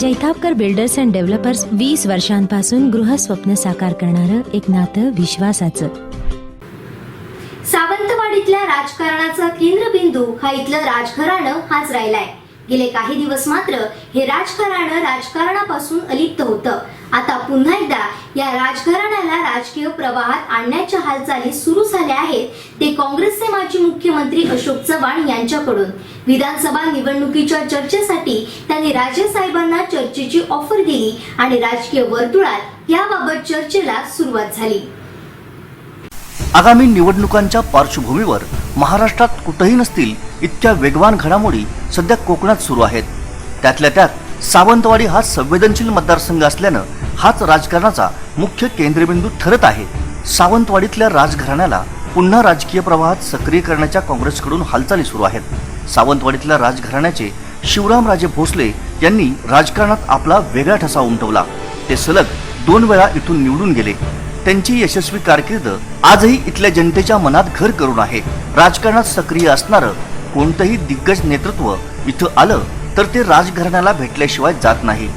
Jaitapkar builders and developers वीस वर्षांपासून गृहस्वप्न साकार करणारं एक नातं विश्वासाचं. सावंतवाडीतल्या राजकारणाचा केंद्रबिंदू हा इथलं राजघराणं हाच राहिलाय. गेले काही दिवस मात्र हे राजकारण राजकारणापासून अलिप्त होतं. आता पुन्हा एकदा या राजघराण्याला राजकीय प्रवाहात आणण्याच्या हालचाली सुरू झाल्या आहेत ते काँग्रेसचे माजी मुख्यमंत्री अशोक चव्हाण यांच्याकडून. विधानसभा निवडणुकीच्या चर्चेसाठी राजे साहेबांना चर्चेची ऑफर दिली आणि राजकीय वर्तुळात याबाबत चर्चेला सुरुवात झाली. आगामी निवडणुकांच्या पार्श्वभूमीवर महाराष्ट्रात कुठंही नसतील इतक्या वेगवान घडामोडी सध्या कोकणात सुरू आहेत. त्यातल्या त्यात सावंतवाडी हा संवेदनशील मतदारसंघ असल्यानं हाच राजकारणाचा मुख्य केंद्रबिंदू ठरत आहे. सावंतवाडीतल्या राजघराण्याला पुन्हा राजकीय प्रवाहात सक्रिय करण्याच्या काँग्रेसकडून हालचाली सुरू आहेत. सावंतवाडीतल्या राजघराण्याचे शिवरामराजे भोसले यांनी राजकारणात आपला वेगळा ठसा उमटवला. ते सलग दोन वेळा इथून निवडून गेले. त्यांची यशस्वी कारकीर्द आजही इथल्या जनतेच्या मनात घर करून आहे. राजकारणात सक्रिय असणारं कोणतंही दिग्गज नेतृत्व इथं आलं तर ते राजघराण्याला भेटल्याशिवाय जात नाही.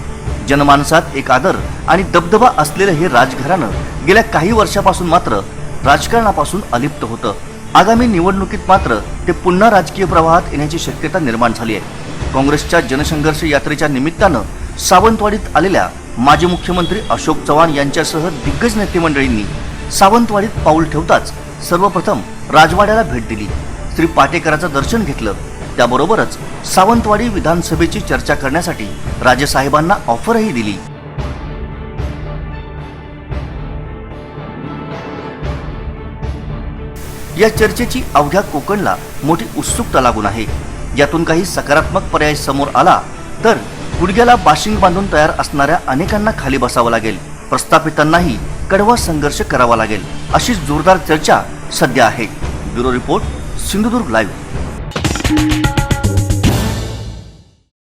जनमानसात एक आदर आणि दबदबा असलेलं हे राजघराणं गेल्या काही वर्षापासून मात्र राजकारणापासून अलिप्त होतं. आगामी निवडणुकीत मात्र ते पुन्हा राजकीय प्रवाहात येण्याची शक्यता निर्माण झाली आहे. काँग्रेसच्या जनसंघर्ष यात्रेच्या निमित्तानं सावंतवाडीत आलेल्या माजी मुख्यमंत्री अशोक चव्हाण यांच्यासह दिग्गज नेते मंडळींनी सावंतवाडीत पाऊल ठेवताच सर्वप्रथम राजवाड्याला भेट दिली. श्री पाटेकराचं दर्शन घेतलं. त्याबरोबरच सावंतवाडी विधानसभेची चर्चा करण्यासाठी राजेसाहेबांना ऑफरही दिली. या चर्चेची अवघ्या कोकणला मोठी उत्सुकता लागून आहे. यातून काही सकारात्मक पर्याय समोर आला तर गुडघ्याला बाशिंग बांधून तयार असणाऱ्या अनेकांना खाली बसावं लागेल. प्रस्थापितांनाही कडवा संघर्ष करावा लागेल अशी जोरदार चर्चा सध्या आहे. Bureau report Sindhudurg live.